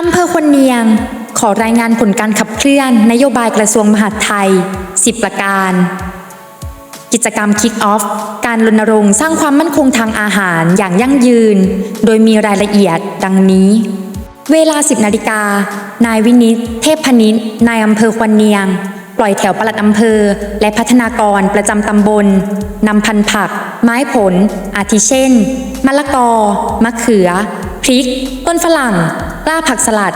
อำเภอควเนียง ขอรายงานผลการขับเคลื่อนนโยบายกระทรวงมหาดไทย 10 ประการ กิจกรรม Kick Off การรณรงค์สร้างความมั่นคงทางอาหารอย่างยั่งยืน โดยมีรายละเอียดดังนี้ เวลา 10 นาฬิกา นายวินิตเทพพนิษนายอำเภอควนเนียง ปล่อยแถวปลัดอำเภอ และพัฒนากรประจำตำบลนำพันธุ์ผัก ไม้ผล อาทิเช่น มะละกอ มะเขือ พริก ต้นฝรั่งกล้าผักสลัด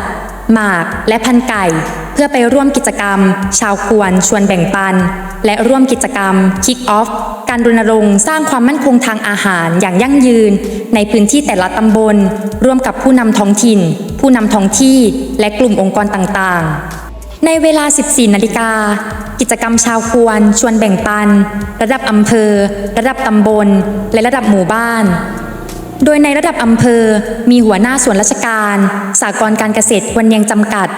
หมาก และพันไก่ เพื่อไปร่วมกิจกรรม ชาวควรชวนแบ่งปัน และร่วมกิจกรรม Kick Off การรณรงค์สร้างความมั่นคงทางอาหารอย่างยั่งยืน ในพื้นที่แต่ละตำบล ร่วมกับผู้นำท้องถิ่น ผู้นำท้องที่ และกลุ่มองค์กรต่างๆในเวลา 14 นาฬิกา กิจกรรมชาวควร ชวนแบ่งปัน ระดับอำเภอ ระดับตำบล และระดับหมู่บ้าน โดยในระดับอำเภอ มีหัวหน้าส่วนราชการ สากลการเกษตรวนเนียงจำกัด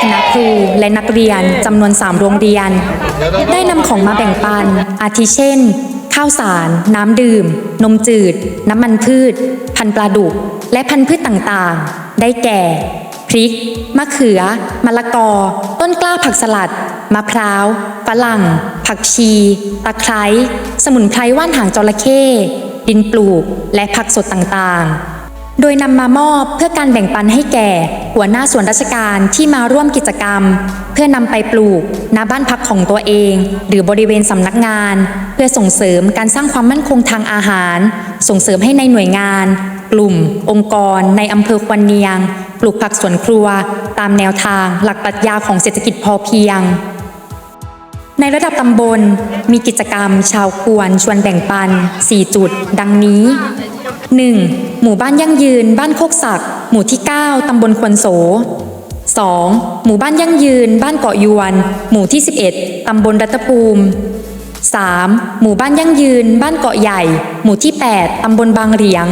คณะครูและนักเรียนจำนวน 3 โรงเรียน ได้นำของมาแบ่งปัน อาทิเช่น ข้าวสาร น้ำดื่ม นมจืด น้ำมันพืช พันปลาดุก และพันธุ์พืชต่างๆ ได้แก่ พริก มะเขือ มะละกอ ต้นกล้าผักสลัด มะพร้าว ฝรั่ง ผักชี ตะไคร้ สมุนไพรว่านหางจระเข้ ดินปลูก และผักสดต่างๆ โดยนำมามอบเพื่อการแบ่งปันให้แก่ หัวหน้าส่วนราชการที่มาร่วมกิจกรรม เพื่อนำไปปลูกณบ้านพักของตัวเอง หรือบริเวณสำนักงาน เพื่อส่งเสริมการสร้างความมั่นคงทางอาหาร ส่งเสริมให้ในหน่วยงาน กลุ่ม องค์กร ในอำเภอควนเนียง ปลูกผักสวนครัว ตามแนวทาง หลักปรัชญาของเศรษฐกิจพอเพียง ในระดับตำบลมีกิจกรรม ชาวควรชวนแบ่งปัน 4 จุด ดังนี้ 1. หมู่บ้านยั่งยืน บ้านโคกศักหมู่ที่ 9 ตำบลควนโส 2. หมู่บ้านยั่งยืน บ้านเกาะยวน หมู่ที่ 11 ตำบลรัตภูมิ 3. หมู่บ้านยั่งยืน บ้านเกาะใหญ่ หมู่ที่ 8 ตำบลบางเหลียง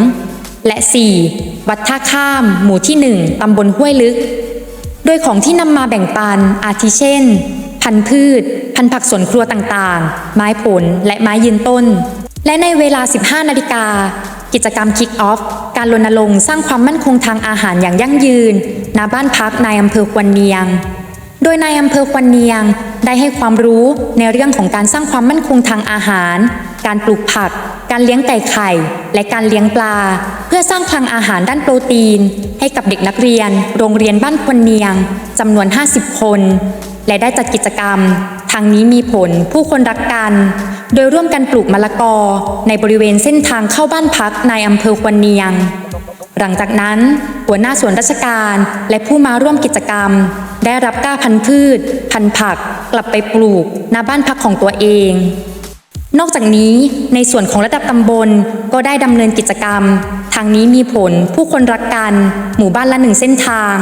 และ 4. วัดท่าข้าม หมู่ที่ 1 ตำบลห้วยลึก โดยของที่นำมาแบ่งปันอาทิเช่น พันธุ์พืช พันธุ์ผักสวนครัวต่างๆ ไม้ผลและไม้ยืนต้น และในเวลา 15 นาฬิกา กิจกรรม Kick Off การรณรงค์สร้างความมั่นคงทางอาหารอย่างยั่งยืนณบ้านพักนายอำเภอควนเนียง โดยนายอำเภอควนเนียงได้ให้ความรู้ในเรื่องของการสร้างความมั่นคงทางอาหาร การปลูกผัก การเลี้ยงไก่ไข่ และการเลี้ยงปลา เพื่อสร้างคลังอาหารด้านโปรตีน ให้กับเด็กนักเรียน โรงเรียนบ้านควนเนียงจำนวน 50 คนและได้จัดกิจกรรม ทางนี้มีผลผู้คนรักกัน โดยร่วมกันปลูกมะละกอ ในบริเวณเส้นทางเข้าบ้านพักในอำเภอควนเนียง หลังจากนั้น หัวหน้าส่วนราชการและผู้มาร่วมกิจกรรม ได้รับกล้าพันธุ์พืช พันธุ์ผัก กลับไปปลูกณบ้านพักของตัวเอง นอกจากนี้ในส่วนของระดับตำบลก็ได้ดำเนินกิจกรรม ทางนี้มีผลผู้คนรักกัน หมู่บ้านละหนึ่งเส้นทาง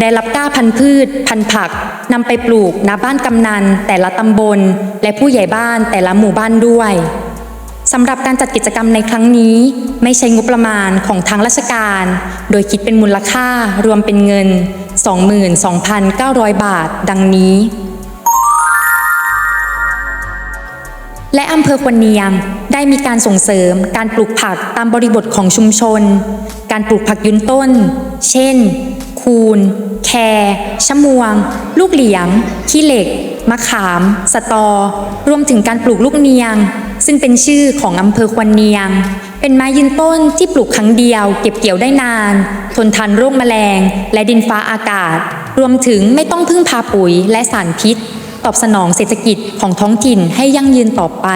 ได้รับกล้าพันธุ์พืช พันธุ์ผักนำไปปลูกณบ้านกำนัน แต่ละตำบล และผู้ใหญ่บ้านแต่ละหมู่บ้านด้วยสำหรับการจัดกิจกรรมในครั้งนี้ ไม่ใช้งบประมาณของทางราชการ โดยคิดเป็นมูลค่ารวมเป็นเงิน 22,900 บาท ดังนี้ และอำเภอควนเนียงได้มีการส่งเสริมการปลูกผักตามบริบทของชุมชน การปลูกผักยืนต้น เช่น คูน แครชะมวง ลูกเหลียง ขี้เหล็ก มะขาม สตอ รวมถึงการปลูกลูกเนียง ซึ่งเป็นชื่อของอำเภอควนเนียง เป็นไม้ยืนต้นที่ปลูกครั้งเดียว เก็บเกี่ยวได้นาน ทนทานโรคแมลง และดินฟ้าอากาศ รวมถึงไม่ต้องพึ่งพาปุ๋ยและสารพิษ ตอบสนองเศรษฐกิจของท้องถิ่นให้ยั่งยืนต่อไป